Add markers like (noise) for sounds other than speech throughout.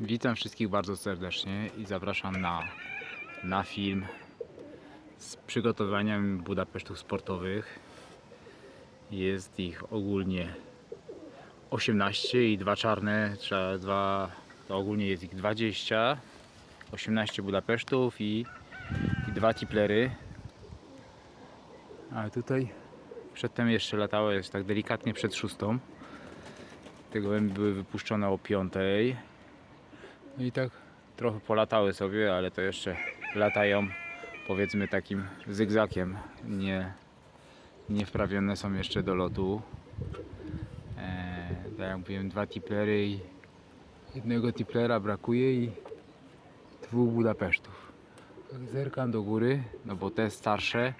Witam wszystkich bardzo serdecznie i zapraszam na, na film z przygotowaniem Budapesztów sportowych. Jest ich ogólnie 18 i dwa czarne, trzeba dwa, to ogólnie jest ich 20. 18 Budapesztów i, i dwa tiplery. A tutaj przedtem jeszcze latało, jest tak delikatnie przed szóstą. Te gołębie były wypuszczone o piątej. I tak trochę polatały sobie, ale to jeszcze latają powiedzmy takim zygzakiem. Nie, nie wprawione są jeszcze do lotu. Eee, tak jak mówiłem, dwa tiplery i jednego tiplera brakuje i dwóch Budapesztów. Tak Zerkam do góry, no bo te starsze,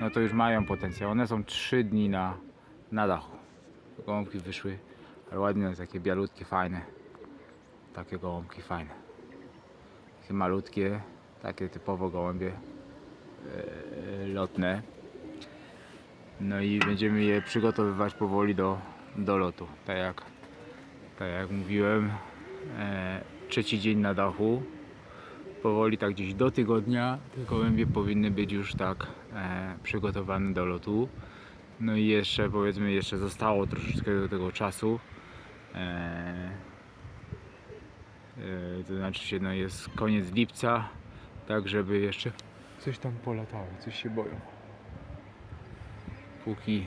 no to już mają potencjał. One są 3 dni na, na dachu. Gołąbki wyszły, ale ładnie, takie bialutkie, fajne. Takie gołąbki fajne. Takie malutkie, takie typowo gołębie e, lotne. No i będziemy je przygotowywać powoli do, do lotu. Tak jak, tak jak mówiłem, e, trzeci dzień na dachu. Powoli tak gdzieś do tygodnia te gołębie powinny być już tak e, przygotowane do lotu. No i jeszcze powiedzmy jeszcze zostało troszeczkę do tego czasu. E, to znaczy się no jest koniec lipca, tak żeby jeszcze coś tam polatało, coś się boją. Póki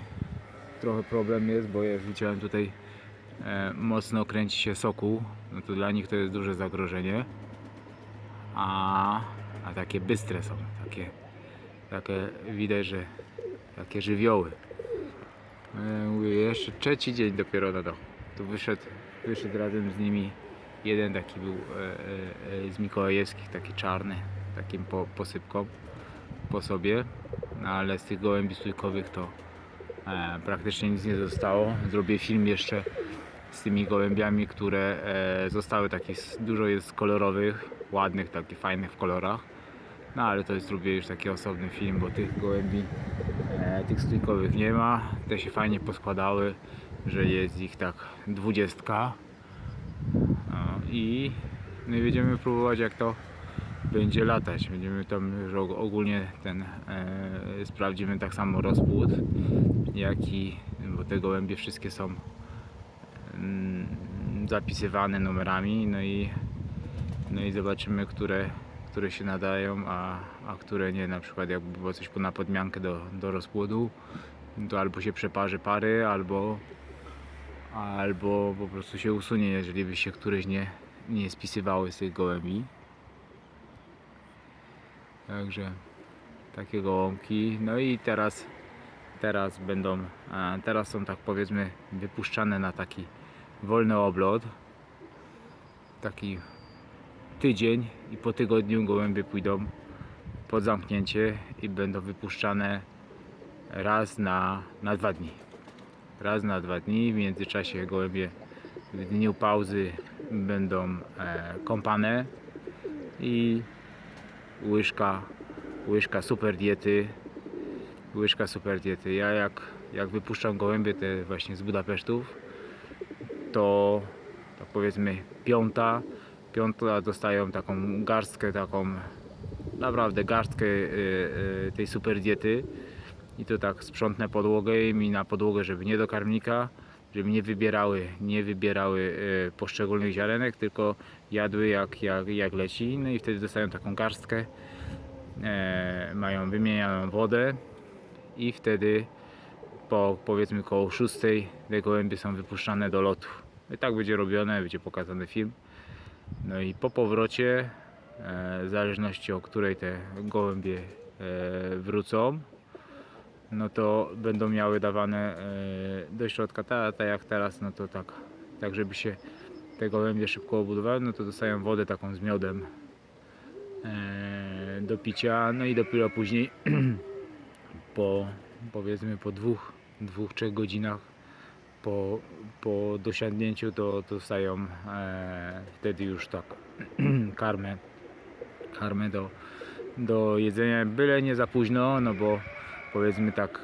trochę problem jest, bo ja widziałem tutaj e, mocno kręci się sokół, no to dla nich to jest duże zagrożenie. A, a takie bystre są, takie, takie widać, że takie żywioły. E, mówię, jeszcze trzeci dzień dopiero na dachu. Tu wyszedł, wyszedł razem z nimi Jeden taki był e, e, e, z Mikołajewskich, taki czarny, takim po, posypką po sobie, no, ale z tych gołębi stójkowych to praktycznie nic nie zostało. Zrobię film jeszcze z tymi gołębiami, które zostały takie, s- dużo jest kolorowych, ładnych, takich fajnych w kolorach. No ale to jest zrobię już taki osobny film, bo tych gołębi, tych stójkowych nie ma. Te się fajnie poskładały, że jest ich tak dwudziestka. I, no i będziemy próbować jak to będzie latać. Będziemy tam ogólnie ten e, sprawdzimy tak samo rozpłód, jak i bo te gołębie wszystkie są mm, zapisywane numerami, no i no i zobaczymy, które, które się nadają, a, a które nie. Na przykład jakby było coś na podmiankę do, do rozpłodu, to albo się przeparzy pary, albo albo po prostu się usunie, jeżeli by się któreś nie, nie spisywały z tych gołębi. Także takie gołąbki. No i teraz, teraz będą, teraz są tak powiedzmy wypuszczane na taki wolny oblot. Taki tydzień i po tygodniu gołębie pójdą pod zamknięcie i będą wypuszczane raz na, na dwa dni raz na dwa dni. W międzyczasie gołębie w dniu pauzy będą e, kąpane i łyżka, łyżka super diety. Łyżka super diety. Ja jak, jak wypuszczam gołębie te właśnie z Budapesztów, to tak powiedzmy piąta, piąta dostają taką garstkę, taką naprawdę garstkę y, y, tej super diety i to tak sprzątnę podłogę i na podłogę, żeby nie do karmnika, żeby nie wybierały, nie wybierały e, poszczególnych ziarenek, tylko jadły jak, jak, jak leci. No i wtedy dostają taką garstkę, e, mają wymienianą wodę i wtedy po powiedzmy koło 6 te gołębie są wypuszczane do lotu. I tak będzie robione, będzie pokazany film. No i po powrocie, e, w zależności o której te gołębie wrócą, no to będą miały dawane e, do środka, tak tak jak teraz, no to tak, tak żeby się te gołębie szybko obudowały, no to dostają wodę taką z miodem e, do picia, no i dopiero później (clears throat) po powiedzmy po dwóch, dwóch, trzech godzinach po, po dosiadnięciu to dostają e, wtedy już tak (clears throat) karmę, karmę do, do jedzenia, byle nie za późno, no bo powiedzmy tak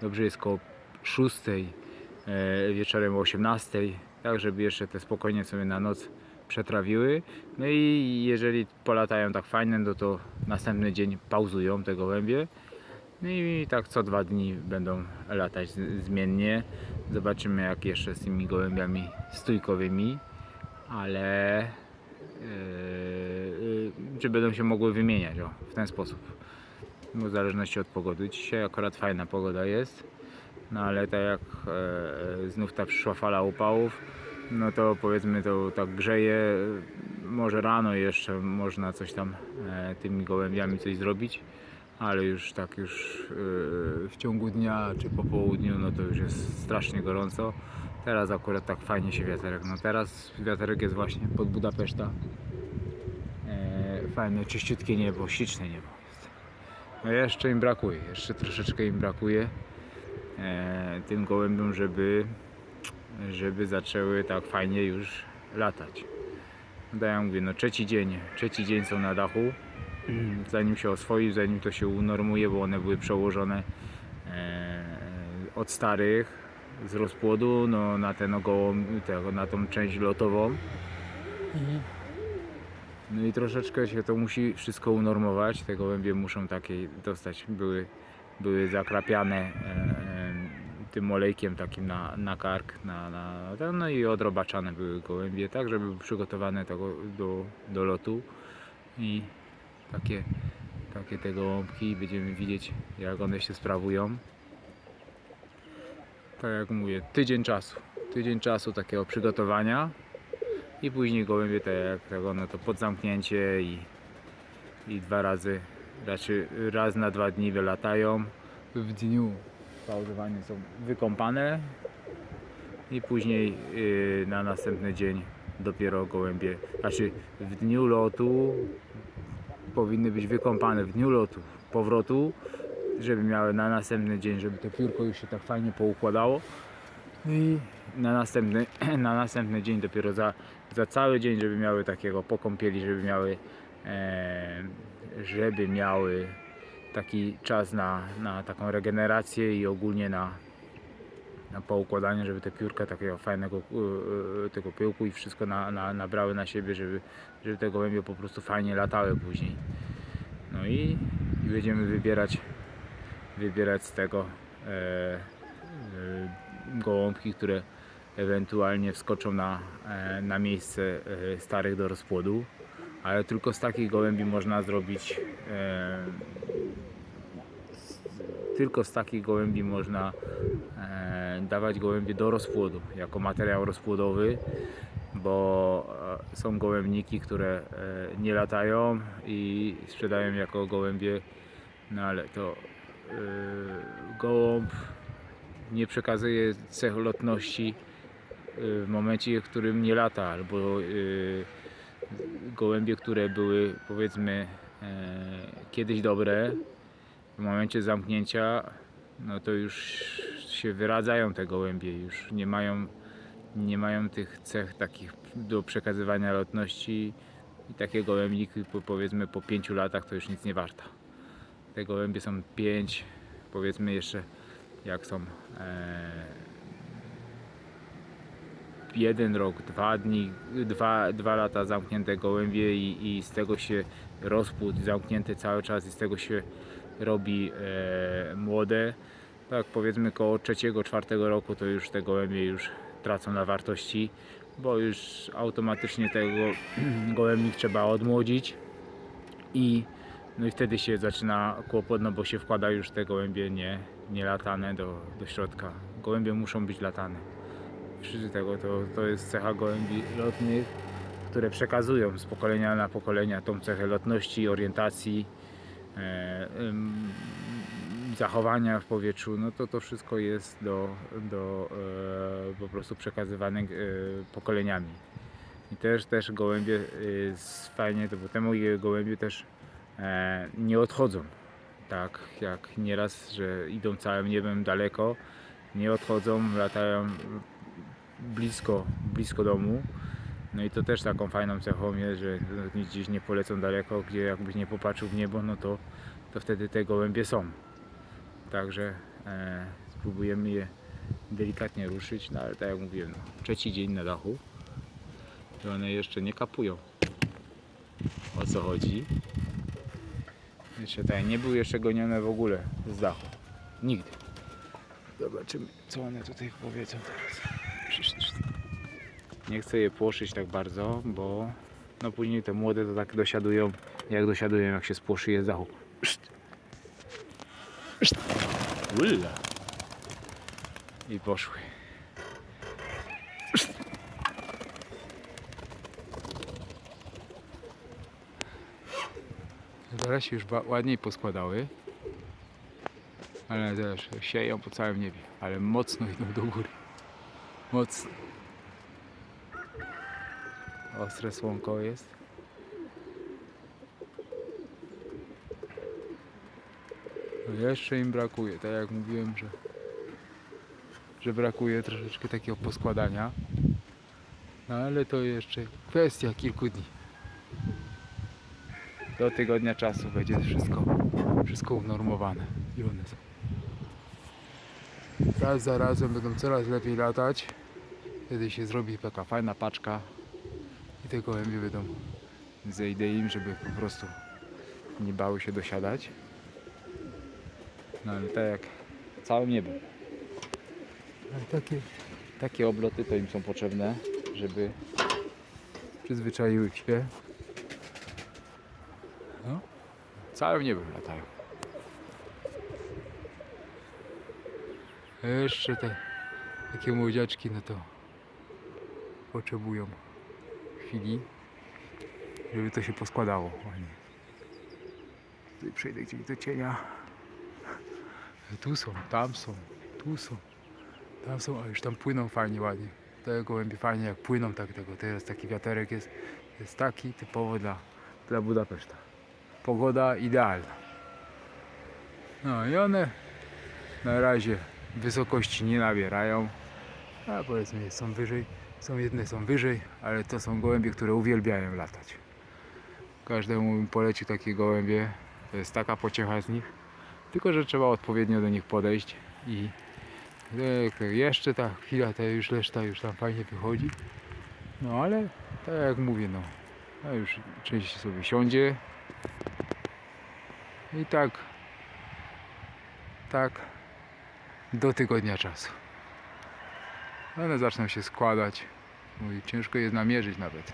dobrze jest koło 6 e, wieczorem o 18 tak żeby jeszcze te spokojnie sobie na noc przetrawiły. No i jeżeli polatają tak fajne, no to następny dzień pauzują te gołębie. No i tak co dwa dni będą latać zmiennie. Zobaczymy jak jeszcze z tymi gołębiami stójkowymi, ale yy, czy będą się mogły wymieniać o, w ten sposób. Bo w zależności od pogody. Dzisiaj akurat fajna pogoda jest, no ale tak jak e, znów ta przyszła fala upałów, no to powiedzmy to tak grzeje. Może rano jeszcze można coś tam e, tymi gołębiami coś zrobić, ale już tak już e, w ciągu dnia czy po południu, no to już jest strasznie gorąco. Teraz akurat tak fajnie się wiaterek. No teraz wiaterek jest właśnie pod Budapeszta. E, fajne, czyściutkie niebo, śliczne niebo. No jeszcze im brakuje, jeszcze troszeczkę im brakuje e, tym gołębiom, żeby, żeby zaczęły tak fajnie już latać. No jak mówię, no trzeci dzień, trzeci dzień są na dachu, zanim się oswoi, zanim to się unormuje, bo one były przełożone e, od starych z rozpłodu no, na, ten tego, na tą część lotową. No i troszeczkę się to musi wszystko unormować. Te gołębie muszą takiej dostać, były, były zakrapiane e, e, tym olejkiem takim na, na kark, na, na, no i odrobaczane były gołębie, tak żeby były przygotowane tego do, do lotu i takie, takie te gołąbki będziemy widzieć jak one się sprawują. Tak jak mówię, tydzień czasu, tydzień czasu takiego przygotowania i później gołębie tak jak tego, no to pod zamknięcie i, i dwa razy, raczej raz na dwa dni wylatają. W dniu pauzowanie są wykąpane i później yy, na następny dzień dopiero gołębie, znaczy w dniu lotu powinny być wykąpane w dniu lotu, powrotu, żeby miały na następny dzień, żeby to piórko już się tak fajnie poukładało. I na następny, (clears throat) na następny dzień dopiero za, za cały dzień, żeby miały takiego po kąpieli, żeby miały e, żeby miały taki czas na, na taką regenerację i ogólnie na, na poukładanie, żeby te piórka takiego fajnego e, e, tego pyłku i wszystko na, na, nabrały na siebie, żeby, żeby te gołębie po prostu fajnie latały później. No i, i będziemy wybierać wybierać z tego e, e, gołąbki, które ewentualnie wskoczą na, e, na miejsce e, starych do rozpłodu, ale tylko z takich gołębi można zrobić e, tylko z takich gołębi można dawać gołębie do rozpłodu jako materiał rozpłodowy, bo są gołębniki, które nie latają i sprzedają jako gołębie, no ale to gołąb nie przekazuje cech lotności w momencie, w którym nie lata, albo y, gołębie, które były powiedzmy e, kiedyś dobre, w momencie zamknięcia, no to już się wyradzają te gołębie, już nie mają, nie mają tych cech takich do przekazywania lotności i takie gołębniki po, powiedzmy po 5 latach to już nic nie warta. Te gołębie są 5, powiedzmy jeszcze jak są e, jeden rok, dwa dni, dwa, dwa lata zamknięte gołębie i, i z tego się rozpłód zamknięty cały czas i z tego się robi e, młode. Tak powiedzmy koło trzeciego, czwartego roku to już te gołębie już tracą na wartości, bo już automatycznie tego (clears throat) gołębnik trzeba odmłodzić i no i wtedy się zaczyna kłopot, no bo się wkłada już te gołębie nie, nie latane do, do środka. Gołębie muszą być latane. Przy tego to, to jest cecha gołębi lotnych, które przekazują z pokolenia na pokolenia tą cechę lotności, orientacji, e, zachowania w powietrzu. No to to wszystko jest do, do e, po prostu przekazywane e, pokoleniami. I też, też gołębie jest fajnie, to bo te moje gołębie też e, nie odchodzą. Tak jak nieraz, że idą całym niebem daleko, nie odchodzą, latają blisko, blisko domu. No i to też taką fajną cechą jest, że gdzieś nie polecą daleko, gdzie jakbyś nie popatrzył w niebo, no to, to wtedy te gołębie są. Także e, spróbujemy je delikatnie ruszyć, no ale tak jak mówiłem, no, trzeci dzień na dachu i one jeszcze nie kapują o co chodzi. Jeszcze tak, nie były jeszcze gonione w ogóle z dachu. Nigdy. Zobaczymy, co one tutaj powiedzą teraz. Nie chcę je płoszyć tak bardzo, bo no później te młode to tak dosiadują, jak dosiadują, jak się spłoszy je z dachu. I poszły. Zaraz się już ładniej poskładały. Ale też sieją po całym niebie. Ale mocno idą do góry. Mocno. Ostre słonko jest. No jeszcze im brakuje, tak jak mówiłem, że, że brakuje troszeczkę takiego poskładania. No ale to jeszcze kwestia kilku dni. Do tygodnia czasu będzie wszystko, wszystko unormowane i one są. Raz za razem będą coraz lepiej latać. Wtedy się zrobi taka fajna paczka i te gołębie będą zejdę im, żeby po prostu nie bały się dosiadać. No ale tak jak całym niebem. Ale takie, takie obloty to im są potrzebne, żeby przyzwyczaiły się. No, całym niebem latają. Jeszcze te takie młodziaczki, no to potrzebują chwili, żeby to się poskładało ładnie. Tutaj przejdę gdzieś do cienia. Tu są, tam są, tu są, tam są, a już tam płyną fajnie, ładnie. Te gołębie fajnie jak płyną, tak tego. Teraz taki wiaterek jest, jest taki typowo dla, dla Budapeszta. Pogoda idealna. No i one na razie wysokości nie nabierają, a powiedzmy są wyżej, są jedne są wyżej, ale to są gołębie, które uwielbiają latać. Każdemu bym polecił takie gołębie, to jest taka pociecha z nich, tylko że trzeba odpowiednio do nich podejść i e, jeszcze ta chwila, ta już reszta już tam fajnie wychodzi. No ale tak jak mówię, no, a już część sobie siądzie i tak, tak do tygodnia czasu. One zaczną się składać. Mój, ciężko je namierzyć nawet.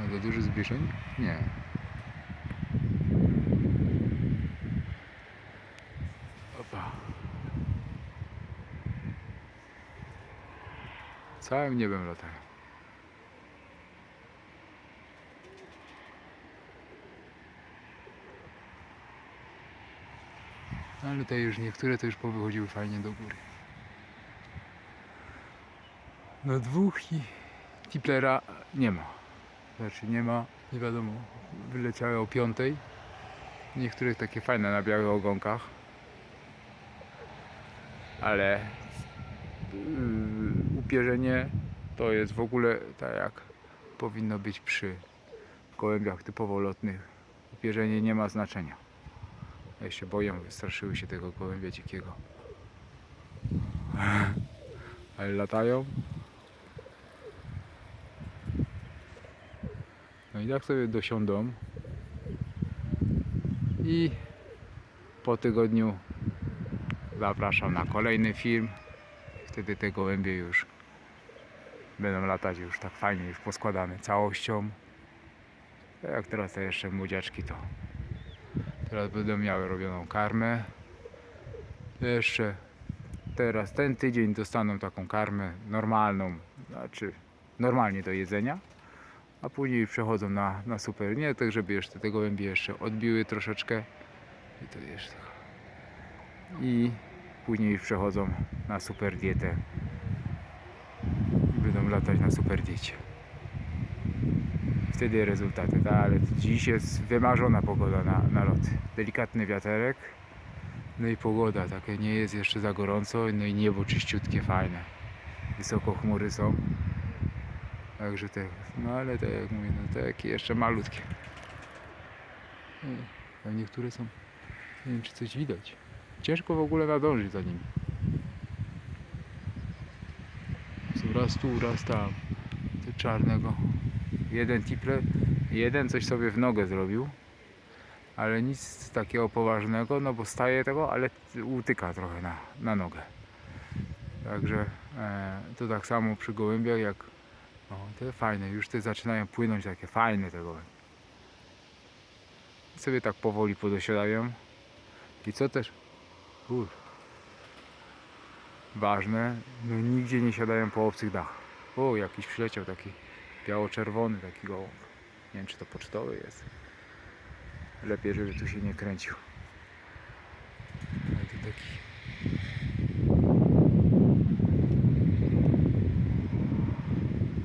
A za duży zbliżeń? Nie. Opa. Całym niebem latają. No Ale te już niektóre to już powychodziły fajnie do góry. No dwóch i Tiplera nie ma. Znaczy nie ma, nie wiadomo, wyleciały o piątej. Niektórych takie fajne na białych ogonkach. Ale yy, upierzenie to jest w ogóle tak jak powinno być przy gołębiach typowo lotnych. Upierzenie nie ma znaczenia. Ja się boję, wystraszyły się tego gołębia dzikiego. (laughs) Ale latają. No i tak sobie dosiądą. I po tygodniu zapraszam na kolejny film. Wtedy te gołębie już będą latać już tak fajnie, już poskładane całością. A jak teraz te jeszcze młodziaczki to teraz będą miały robioną karmę. Jeszcze teraz ten tydzień dostaną taką karmę normalną, znaczy normalnie do jedzenia a później przechodzą na, na super. Nie tak, żeby jeszcze te gołębie jeszcze odbiły troszeczkę. I to jeszcze. I później przechodzą na super dietę. I będą latać na super diecie. Wtedy rezultaty, tak? ale dziś jest wymarzona pogoda na, na loty. Delikatny wiaterek, no i pogoda takie nie jest jeszcze za gorąco, no i niebo czyściutkie, fajne. Wysoko chmury są. Także te, no ale tak jak mówię, no takie jeszcze malutkie. A niektóre są, nie wiem czy coś widać. Ciężko w ogóle nadążyć za nimi. raz tu, raz tam. Ty czarnego. Jeden tipler, jeden coś sobie w nogę zrobił. Ale nic takiego poważnego, no bo staje tego, ale utyka trochę na, na nogę. Także e, to tak samo przy gołębiach jak o, te fajne, już te zaczynają płynąć takie fajne te gołębie. I sobie tak powoli podosiadają. I co też Uff. ważne, no nigdzie nie siadają po obcych dachach. O, jakiś przyleciał taki biało-czerwony taki gołąb. Nie wiem czy to pocztowy jest. Lepiej, żeby tu się nie kręcił. Ale to taki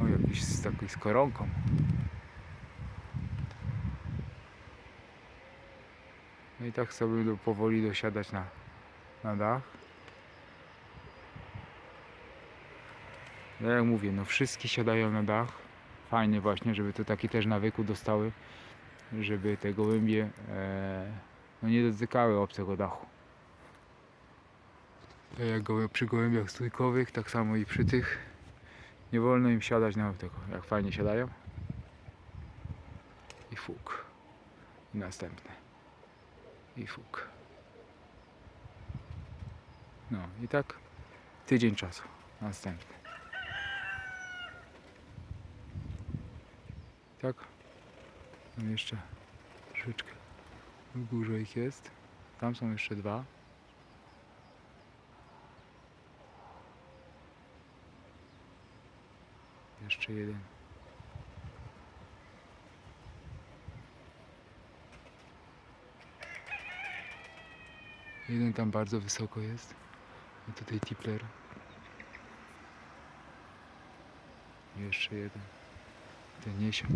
O, jakiś z koronką. No i tak sobie do, powoli dosiadać na, na dach. No jak mówię, no wszystkie siadają na dach. Fajnie właśnie, żeby to taki też nawyku dostały, żeby te gołębie e, no nie dotykały obcego dachu. Tak jak przy gołębiach stójkowych, tak samo i przy tych. Nie wolno im siadać na tego. Jak fajnie siadają. I fuk. I następne. I fuk. No i tak tydzień czasu. Następny. Tak. Tam jeszcze troszeczkę w górze ich jest. Tam są jeszcze dwa. Jeszcze jeden. Jeden tam bardzo wysoko jest. A tutaj tipler. Jeszcze jeden. Ten nie. Jeszcze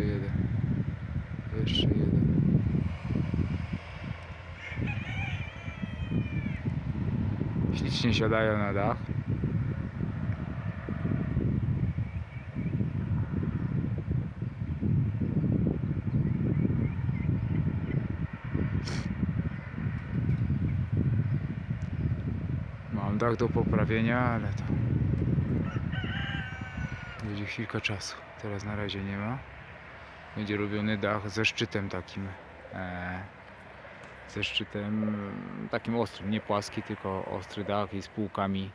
jeden. Jeszcze jeden. Ślicznie siadają na dach. Mam dach do poprawienia, ale to będzie chwilka czasu. Teraz na razie nie ma. Będzie robiony dach ze szczytem takim. E, ze szczytem takim ostrym, nie płaski, tylko ostry dach i z półkami,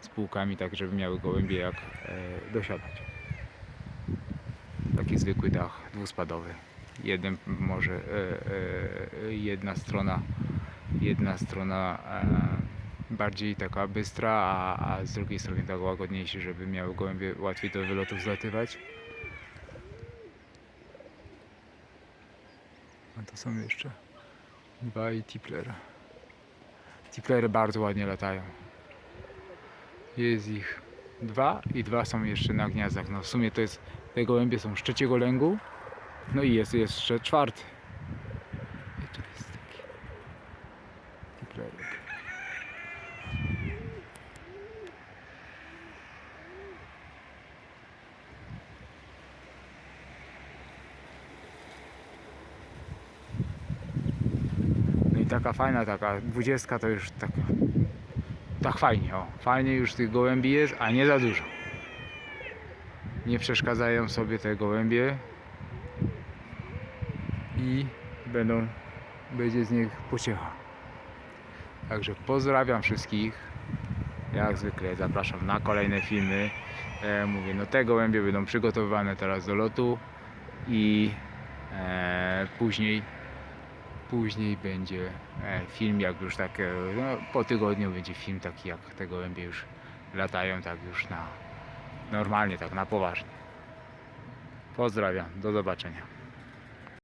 z półkami tak, żeby miały gołębie jak e, dosiadać. Taki zwykły dach dwuspadowy. Jeden może e, e, jedna strona jedna strona bardziej taka bystra, a, a z drugiej strony tak łagodniejszy, żeby miały gołębie łatwiej do wylotów zlatywać. A to są jeszcze i tipler. Tiplery bardzo ładnie latają. Jest ich dwa i dwa są jeszcze na gniazdach. No w sumie to jest, te gołębie są z trzeciego lęgu. No i jest jeszcze czwarty. I tu jest taki tiplerek. No i taka fajna, taka dwudziestka to już taka, tak fajnie, o, fajnie już tych gołębi jest, a nie za dużo. Nie przeszkadzają sobie te gołębie i będą, będzie z nich pociecha. Także pozdrawiam wszystkich. Jak zwykle zapraszam na kolejne filmy. E, mówię, no te gołębie będą przygotowywane teraz do lotu i e, później później będzie e, film jak już tak e, no, po tygodniu będzie film taki jak te gołębie już latają tak już na normalnie tak na poważnie. Pozdrawiam do zobaczenia